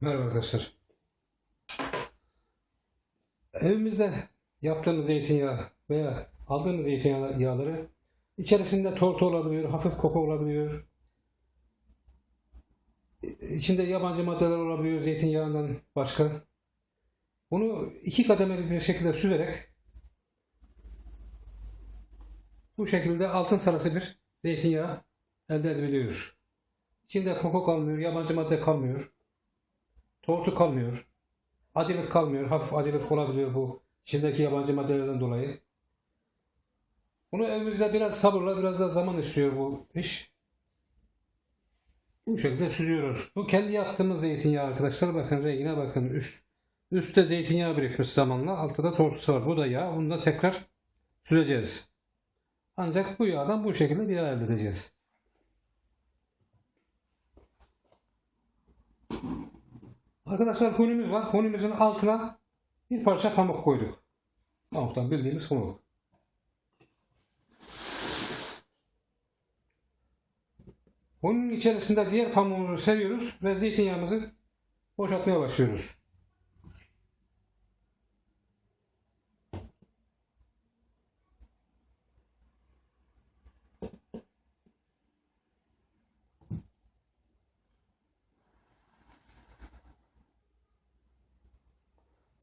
Merhaba arkadaşlar. Evimizde yaptığımız zeytinyağı veya aldığımız zeytinyağı yağları içerisinde tortu olabiliyor, hafif koku olabiliyor. İçinde yabancı maddeler olabiliyor zeytinyağından başka. Bunu iki kademeli bir şekilde süzerek bu şekilde altın sarısı bir zeytinyağı elde edebiliyoruz. İçinde koku kalmıyor, yabancı madde kalmıyor. Tortu kalmıyor. Acılık kalmıyor. Hafif acılık olabiliyor bu içindeki yabancı maddelerden dolayı. Bunu evimizde biraz sabırla biraz da zaman istiyor bu iş. Bu şekilde süzüyoruz. Bu kendi yaptığımız zeytinyağı arkadaşlar. Bakın rengine bakın. Üst, üstte zeytinyağı birikmiş zamanla. Altta da tortusu var. Bu da yağ. Bunu da tekrar süreceğiz. Ancak bu yağdan bu şekilde bir yağ elde edeceğiz. Arkadaşlar hunimiz var. Hunimizin altına bir parça pamuk koyduk. Pamuktan bildiğimiz pamuk. Hunun içerisinde diğer pamuğumuzu seriyoruz ve zeytinyağımızı boşaltmaya başlıyoruz.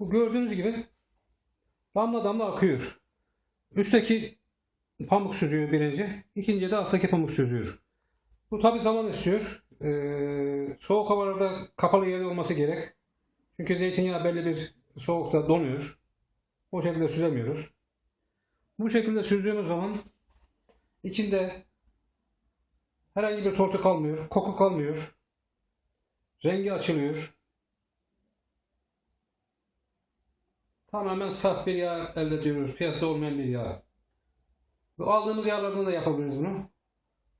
Bu gördüğünüz gibi damla damla akıyor. Üstteki pamuk süzüyor birinci. ikinci de alttaki pamuk süzüyor. Bu tabi zaman istiyor. Ee, soğuk havalarda kapalı yerde olması gerek. Çünkü zeytinyağı belli bir soğukta donuyor. O şekilde süzemiyoruz. Bu şekilde süzdüğümüz zaman içinde herhangi bir tortu kalmıyor, koku kalmıyor. Rengi açılıyor. Tamamen saf bir yağ elde ediyoruz. Piyasada olmayan bir yağ. Bu aldığımız yağlardan da yapabiliriz bunu.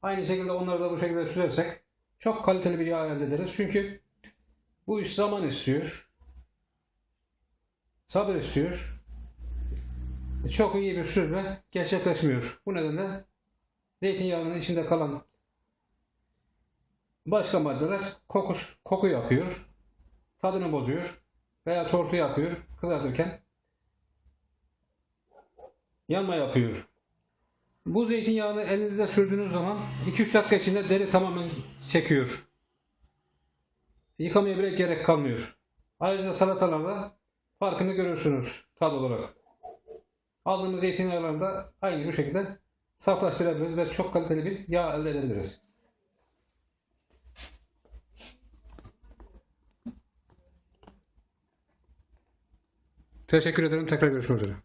Aynı şekilde onları da bu şekilde sürersek çok kaliteli bir yağ elde ederiz. Çünkü bu iş zaman istiyor. Sabır istiyor. Çok iyi bir süzme gerçekleşmiyor. Bu nedenle zeytinyağının içinde kalan başka maddeler kokus, koku yapıyor. Tadını bozuyor. Veya tortu yapıyor kızartırken. Yanma yapıyor. Bu zeytinyağını elinizde sürdüğünüz zaman 2-3 dakika içinde deri tamamen çekiyor. Yıkamaya bile gerek kalmıyor. Ayrıca salatalarda farkını görürsünüz tad olarak. Aldığımız zeytinyağlarını da aynı bu şekilde saflaştırabiliriz ve çok kaliteli bir yağ elde edebiliriz. Teşekkür ederim. Tekrar görüşmek üzere.